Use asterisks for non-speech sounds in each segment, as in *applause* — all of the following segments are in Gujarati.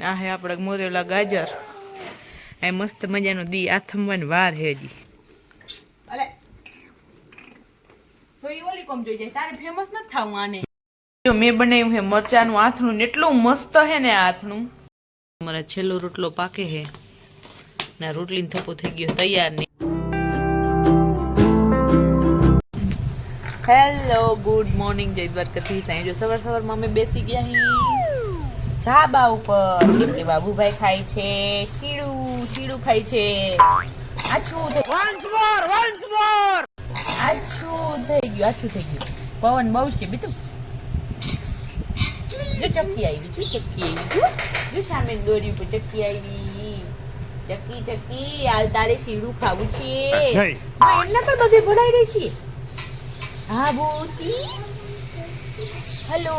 ને આ હે આપણે મોરેલા ગાજર. આ મસ્ત મજાનો દી આથમવાની વાર હે હજી. મેં બનાવ્યું હે મરચાનું આથણું ને એટલું મસ્ત હે ને આથણું. મારા છેલ્લો રોટલો પાકે હે. ના રોટલી થપ્પો થઈ ગયો તૈયાર નહીં હેલો ગુડ મોર્નિંગ જય દ્વારકાથી સાંજો સવાર સવારમાં અમે બેસી ગયા હી. ધાબા ઉપર. કે બાબુભાઈ ખાય છે શીડું શીડું ખાય છે. આછું વન્સ મોર વન્સ મોર આછું થઈ ગયું આછું થઈ ગયું. પવન બહુ છે બીતું જો ચક્કી આવી જો ચક્કી આવી જો. જો સામે દોરી ઉપર ચક્કી આવી. ચક્કી ચક્કી હાલ તારે શીડું ખાવું છે. એમના પણ બધે ભરાઈ રહી છે. હા ભૂતી. હેલો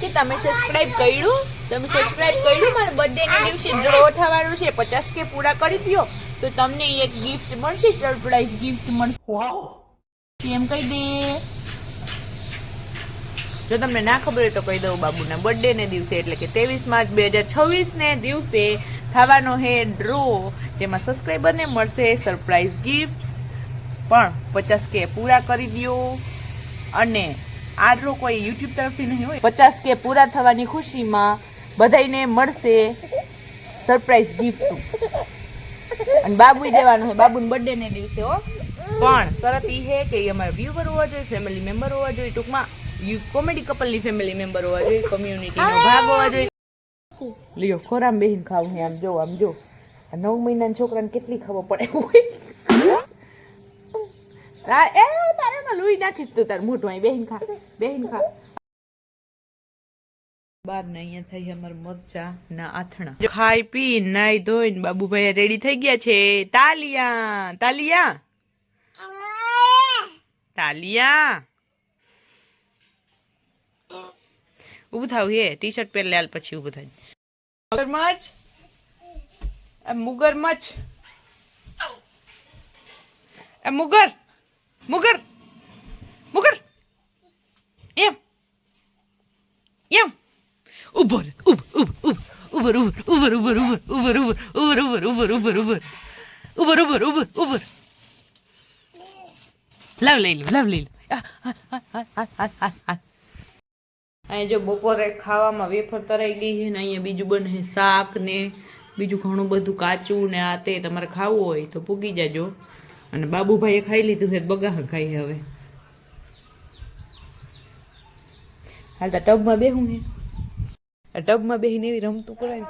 કે તમે સબસ્ક્રાઇબ કર્યું? તમે સબસ્ક્રાઇબ કર્યું? મારા બર્થડે ના દિવસે ડ્રો થવાનું છે. પચાસ કે પૂરા કરી દો તો તમને એક ગિફ્ટ મળશે સરપ્રાઈઝ ગિફ્ટ મળશે. એમ કહી દે. જો તમને ના ખબર હોય તો કહી દઉં બાબુના બર્થડે ને દિવસે એટલે કે ત્રેવીસ માર્ચ બે હજાર છવ્વીસને દિવસે થવાનો હે ડ્રો જેમાં સબસ્ક્રાઈબરને મળશે સરપ્રાઈઝ ગિફ્ટ પણ પચાસ કે પૂરા કરી દો અને આ ડ્રો કોઈ યુટ્યુબ તરફથી નહીં હોય. પચાસ કે પૂરા થવાની ખુશીમાં બધાયને મળશે સરપ્રાઈઝ ગિફ્ટ અને બાબુ દેવાનું છે બાબુને બર્થડે ને દિવસે હો. પણ શરત ઈ છે કે ઈ અમારા વ્યુવર હોવા જોઈએ ફેમિલી મેમ્બર હોવા જોઈએ ટૂંકમાં યુ કોમેડી કપલની ફેમિલી મેમ્બર હોવા જોઈએ કમ્યુનિટીનો ભાગ હોવા જોઈએ. લ્યો ખોરામ બેહીને ખાવું આમ જો આમ જો. આ નવ મહિનાના છોકરાને કેટલી ખબર પડે હોય. એ તારે લુઈ નાખીશ તું તાર મોટું અહીં બેહીન ખા બેહીન ખા. ને અહીંયા થઈ અમાર મરચા ના આથણા. ખાઈ પી, નાઈ ધોઈને બાબુભાઈ રેડી થઈ ગયા છે. તાલિયા તાલિયા. તાલિયા. ઊભું થાવ હે ટી શર્ટ પહેર લે પછી ઊભું થાય. મગરમચ્છ મુગરમચ્છ આ મુગર મુગર મુગર. એમ એમ. ઊભો રે ઉભ ઉભ ઉભ ઉભર ઉભર ઉભર ઉભર ઉભર ઉભર ઉભર ઉભર ઉભર ઉભર ઉભર ઉભર ઉભર ઉભર લાવ લઈ લાવ લઈ લો અહીંયા જો બપોરે ખાવામાં વેફર તરાઈ ગઈ છે ને અહીંયા બીજું બને શાક ને બીજું ઘણું બધું કાચું ને આ તે તમારે ખાવું હોય તો પૂગી જાજો અને બાબુભાઈએ ખાઈ લીધું છે બગા ખાઈ હવે હાલ તો ટબમાં બેહું ને આ ટબમાં બેહીને એવી રમતું કરાય.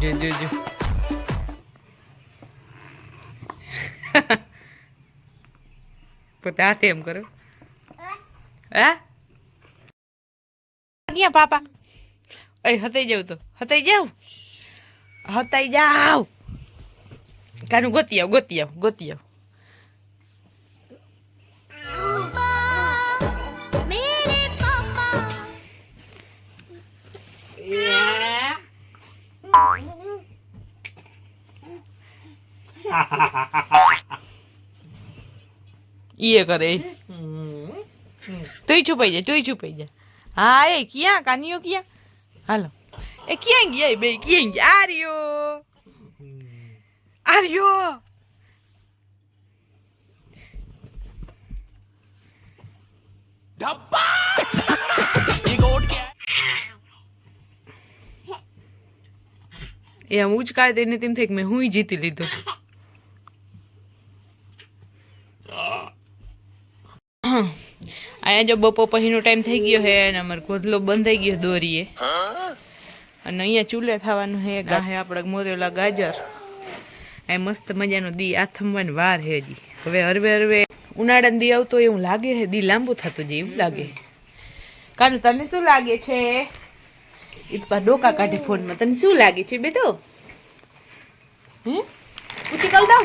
જો જો જો. *laughs* પોતે હાથે એમ કરો. હે? ક્યાં પાપા? અરે, હતાઈ જાવ તો. હતાઈ જાવ હતાઈ જાવ કાનું ગોતી આવ ગોતી આવ ગોતી આવ. *laughs* ઈએ કરે. તુંય છુપાઈ જા તુંય છુપાઈ જા હા, એ ક્યાં, કાનિયો ક્યાં? હાલો. એ ક્યાં ગયા બે ક્યાં ગયા? આર્યો. આર્યો. એ આમ ઉચકાળે તેને તેમ થાય કે મેં હું જીતી લીધું. અહીંયા જો બપો પછીનો ટાઈમ થઈ ગયો હે અને અમારો ગોધલો બંધ થઈ ગયો દોરીએ. અને અહીંયા ચૂલે થવાનું છે ગાહે આપણે મોરેલા ગાજર. એ મસ્ત મજાનો દી આથમવાની વાર હે હજી. હવે હરવે હરવે ઉનાળાનો દી આવતો એવું લાગે હે, દી લાંબુ થતું જાય, એવું લાગે. કાનું, તને શું લાગે છે? એ તો ડોકા કાઢે ફોનમાં. તને શું લાગે છે, બેટો? હમ પૂછી કલ દઉં?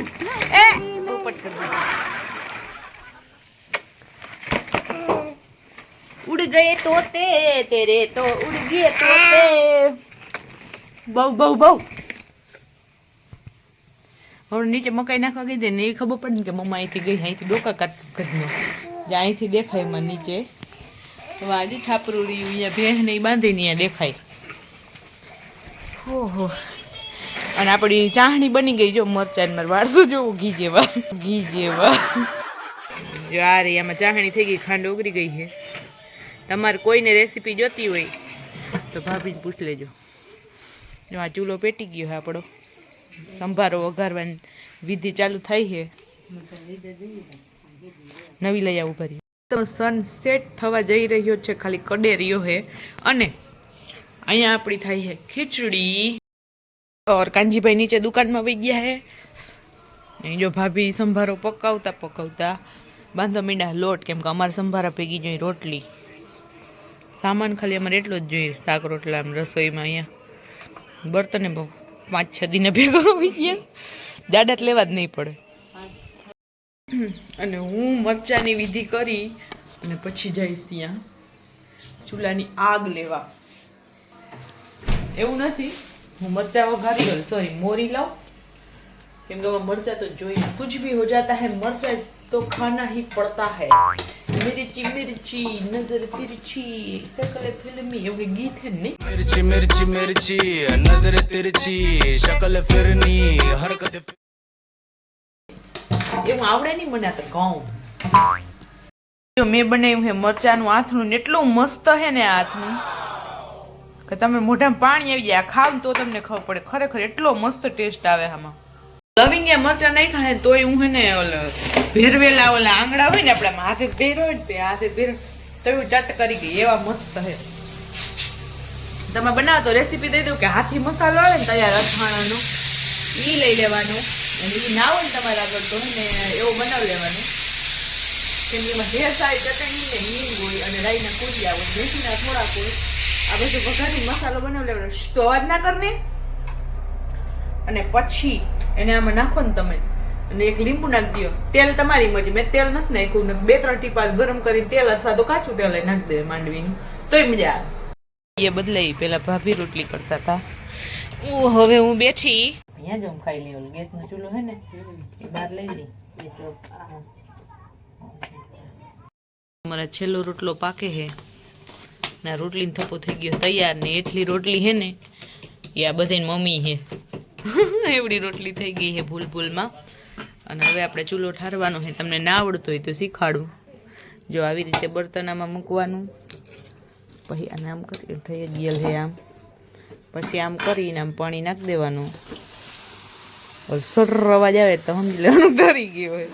એ પોપટ કર ઉડ ગયે તોતે તેરે તો ઉડ ગયે તોતે બહુ બહુ બહુ. હવે નીચે મકાઈ નાખવા ગઈ હતી ને એ ખબર પડી કે મમ્મા અહીંથી ગઈ, અહીંથી ડોકા કાઢ કરીને જે અહીંથી દેખાય એમાં નીચે. વાજુ છાપરું રહ્યું, અહીંયા ભેંસ ને બાંધીને અહીંયા દેખાય. ઓહો. અને આપણી ચાહણી બની ગઈ, જો મરચાં મારે વાળશું જોવું, ઘી જેવા ઘી જેવા. જો આ રહી, આમાં ચાહણી થઈ ગઈ, ખાંડ ઓગરી ગઈ છે. તમારે કોઈને રેસીપી જોતી હોય, તો ભાભીને પૂછ લેજો. જો આ ચૂલો પેટી ગયો છે આપણો. સંભારો વઘારવાની વિધિ ચાલુ થઈ છે. નવી લઈ આવું ભરી તો સનસેટ થવા જઈ રહ્યો છે, ખાલી કડે રહ્યો છે. અને અહીંયા આપણી થાય છે ખીચડી. ઓર કાનજીભાઈ નીચે દુકાનમાં વહી ગયા હે અહીં જો ભાભી સંભારો પકાવતા પકાવતા બાંધો મીંડા લોટ, કેમ કે અમારે સંભારા ભેગી જોઈ રોટલી. સામાન ખાલી અમારે એટલો જ જોઈએ. શાક, રોટલા રસોઈમાં અહીંયા. બર્તને પાંચ છ દિને ભેગો આવી ગયા. દાડાત લેવા જ નહીં પડે. અને હું મરચાની વિધિ કરી અને પછી જઈશ ત્યાં. ચૂલાની આગ લેવા. એવું નથી. હું મરચા વઘારી કરું સોરી મોરી લાવ કેમ કે મરચા તો જોઈએ. કુછ ભી હો જાતા હૈ, મરચા તો ખાના હી પડતા હૈ. મિર્ચી મિર્ચી નજર તિરછી શકલ ફિલ્મી એવું કઈ ગીત હે ને મિર્ચી મિર્ચી મિર્ચી નજર તિરછી શકલ ફિરની હરકત આવડે નહીં મને તો કહું મેં બનાવ્યું હે મરચાનું આથણું એટલું મસ્ત હે ને આથણું કે તમે મોઢામાં પાણી આવી જાય ખાવ તો તમને ખબર પડે. ખરેખર એટલો મસ્ત ટેસ્ટ આવે આમાં. લવિંગ એ મરચા નાખ્યા ને તોય હું હેને ભેરવેલા ઓલા આંગળા હોય ને આપણે હાથે ભેરો ને હાથે ભેરો. તો એવું ચટ કરી ગઈ, એવા મસ્ત છે. તમે બનાવો તો રેસીપી દઈ દઉં કે હાથી મસાલો આવે ને તૈયાર અથાણાનો, ઈ લઈ લેવાનું. ઈ ના હોય ને તમારા આગળ તો ને એવું બનાવી લેવાનું. કેમ કે એમાં ઢેર સારી ચટણી ને હિંગ હોય અને રાઈના કુડિયા હોય, મેથીના થોડાક હોય. આ બધું વઘારી મસાલો બનાવી લેવાનો. અવાજ ના કરને. અને પછી એને આમાં નાખો ને તમે. અને એક લીંબુ નાખી દો તેલ તમારી મરજી. મેં તેલ નથી નાખ્યું. ને બે ત્રણ ટીપા ગરમ કરી તેલ અથવા તો કાચું તેલ નાખી દે માંડવીનું. તોય મજા આવે. એ બદલાઈ પેલા ભાભી રોટલી કરતા હતા હું હવે હું બેઠી. અહીંયા જ હું ખાઈ લઈ ઓલું ગેસનો ચૂલો હે ને એ બહાર લઈ લઈ એ મારા છેલ્લો રોટલો પાકે હે. ના રોટલીનો થપ્પો થઈ ગયો તૈયાર ને એટલી રોટલી હે ને એ આ બધાની મમ્મી હે. *laughs* એવડી રોટલી થઈ ગઈ છે ભૂલ ભૂલમાં અને હવે આપણે ચૂલો ઠારવાનો છે. તમને ના આવડતો હોય તો શીખાડું. જો આવી રીતે બર્તનામાં મૂકવાનું. પછી આને આમ કરી, થઈ ગયેલ છે આમ. પછી આમ કરીને આમ પાણી નાખી દેવાનું. ઓલ સર અવાજ આવે તો સમજી લેવાનું, ડરી ગયો હોય.